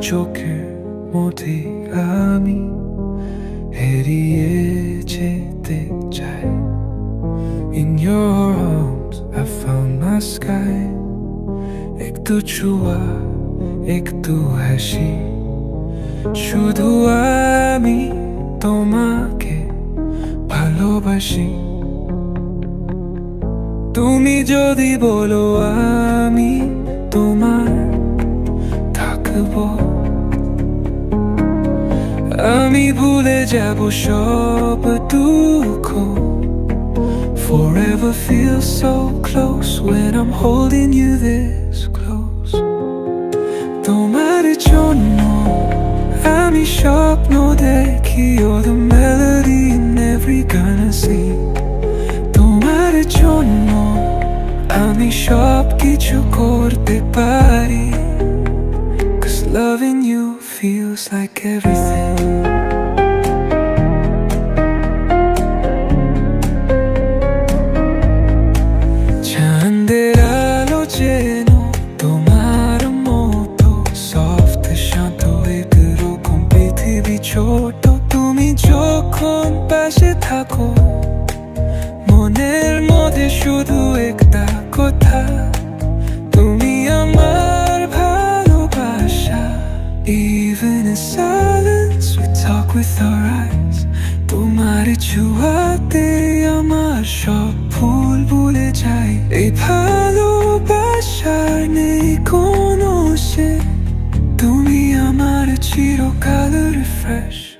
চোখের মধ্যে আমি হেরিয়ে যেতে চাই। In your arms I found my sky একটু ছোঁয়া একটু হাসি। শুধু আমি তোমাকে ভালোবাসি। তুমি যদি বলো আমি আমি ভুলে যাব সব দুঃখ Forever feels so close when I'm holding you this close তোমার জন্য আমি স্বপ্ন দেখি You're the melody in every গান I sing তোমার জন্য আমি সব কিছু করতে পারি Cause loving you feels like everything. চাঁদের আলো যেন তোমার মতো সফট শান্ত একরকম পৃথিবী ছোট তুমি যখন পাশে থাকো মনের মধ্যে শুধু একটা কথা talk with our eyes. তোমার ছোঁয়াতে আমার সব ভুল ভুলে যাই। এই ভালোবাসার নেই কোনো সে। তুমি আমার চিরকাল রিফ্রেশ